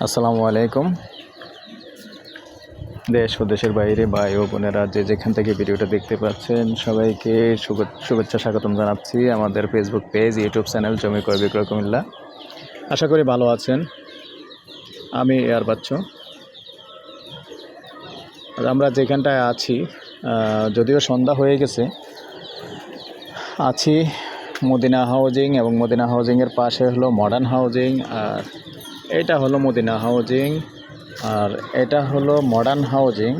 আসসালামু আলাইকুম। দেশ ও দেশের বাইরে ভাই ও বোনেরা যে যেখান থেকে ভিডিওটা দেখতে পাচ্ছেন, সবাইকে শুভে- শুভেচ্ছা স্বাগতম জানাচ্ছি আমাদের ফেসবুক পেজ ইউটিউব চ্যানেল জমি ক্রয় বিক্রয় কুমিল্লা। আশা করি ভালো আছেন। আমি এয়ার বাচ্চু। আমরা যেখানটায় আছি যদিও সন্ধ্যা হয়ে গেছে, আছি মদিনা হাউজিং এবং মদিনা হাউজিংয়ের পাশে হলো মডার্ন হাউজিং, আর এটা হলো মদিনা হাউজিং, আর এটা হলো মডার্ন হাউজিং।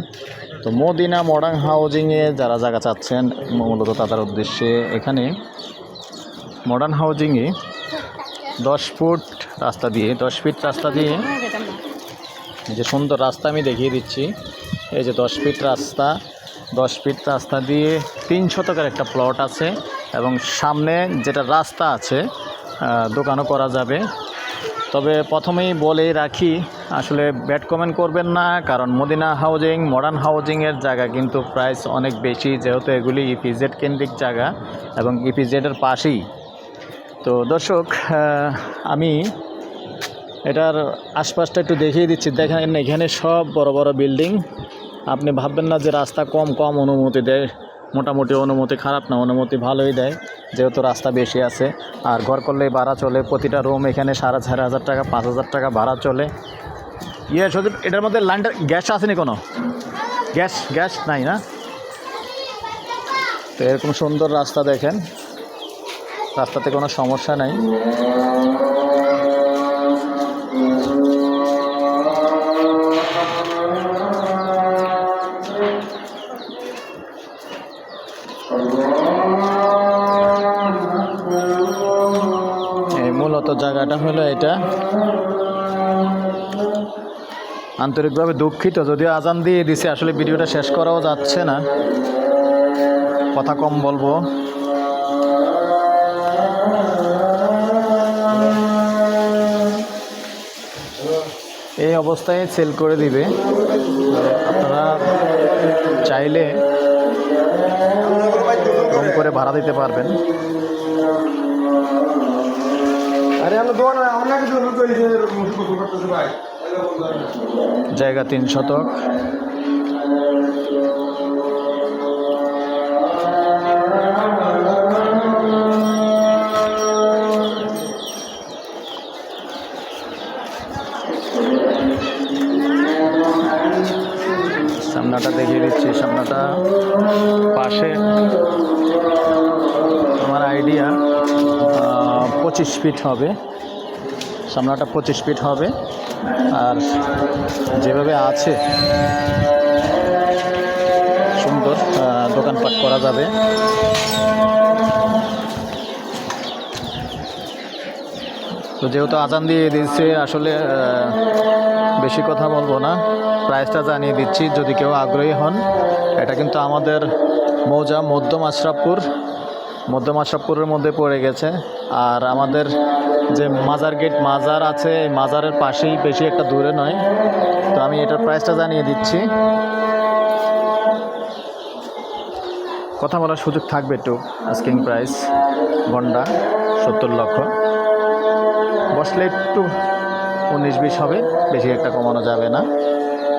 তো মদিনা মডার্ন হাউজিংয়ে যারা জায়গা চাচ্ছেন, মূলত তাদের উদ্দেশ্যে এখানে মডার্ন হাউজিংয়ে দশ ফুট রাস্তা দিয়ে, দশ ফিট রাস্তা দিয়ে যে সুন্দর রাস্তা আমি দেখিয়ে দিচ্ছি, এই যে দশ ফিট রাস্তা দশ ফিট রাস্তা দিয়ে তিন শতকের একটা প্লট আছে এবং সামনে যেটা রাস্তা আছে দোকানও করা যাবে। তবে প্রথমেই বলে রাখি, আসলে ব্যাড কমেন্ট করবেন না, কারণ মদিনা হাউজিং মডার্ন হাউজিংয়ের জায়গা কিন্তু প্রাইস অনেক বেশি, যেহেতু এগুলি ইপিজেড কেন্দ্রিক জায়গা এবং ইপিজেডের পাশেই। তো দর্শক আমি এটার আশপাশটা একটু দেখিয়ে দিচ্ছি। দেখেন এখানে সব বড় বড় বিল্ডিং আপনি ভাববেন না যে রাস্তা কম কম অনুমতি দেয়, মোটামুটি অনুমতি খারাপ না, অনুমতি ভালোই দেয়, যেহেতু রাস্তা বেশি আছে। আর ঘর করলেই ভাড়া চলে, প্রতিটা রুম এখানে সাড়ে চার হাজার টাকা, পাঁচ হাজার টাকা ভাড়া চলে। ইয়ে শুধু এটার মধ্যে লাইনটা গ্যাস আসেনি কোনো? গ্যাস গ্যাস নাই না? তো এরকম সুন্দর রাস্তা দেখেন, রাস্তাতে কোনো সমস্যা নাই। মূলত জায়গাটা হলো এটা। আন্তরিকভাবে দুঃখিত, যদিও আজান দিয়ে দিছে, আসলে ভিডিওটা শেষ করাও যাচ্ছে না। কথা কম বলব। এই অবস্থায় সেল করে দিবে। আপনারা চাইলে মুসুক করতেছে ভাই। জায়গা তিন শতক। সামনাটা দেখিয়ে দিচ্ছি সামনাটা পাশে। পঁচিশ ফিট হবে। সামনাটা পঁচিশ ফিট হবে। আর যেভাবে আছে, সুন্দর দোকানপাট করা যাবে। তো যেহেতু আজান দিয়ে দিচ্ছে আসলে বেশি কথা বলব না। প্রাইসটা জানিয়ে দিচ্ছি, যদি কেউ আগ্রহী হন। এটা কিন্তু আমাদের মৌজা মধ্যম আশরাফপুর মধ্যম আশরাফপুরের মধ্যে পড়ে গেছে। আর আমাদের যে মাজার গেট, মাজার আছে, এই মাজারের পাশেই বেশি একটা দূরে নয়। তো আমি এটার প্রাইসটা জানিয়ে দিচ্ছি। কথা বলার সুযোগ থাকবে একটু আস্কিং প্রাইস গন্ডা সত্তর লক্ষ। বসলে একটু উনিশ বিশ হবে, বেশি একটা কমানো যাবে না।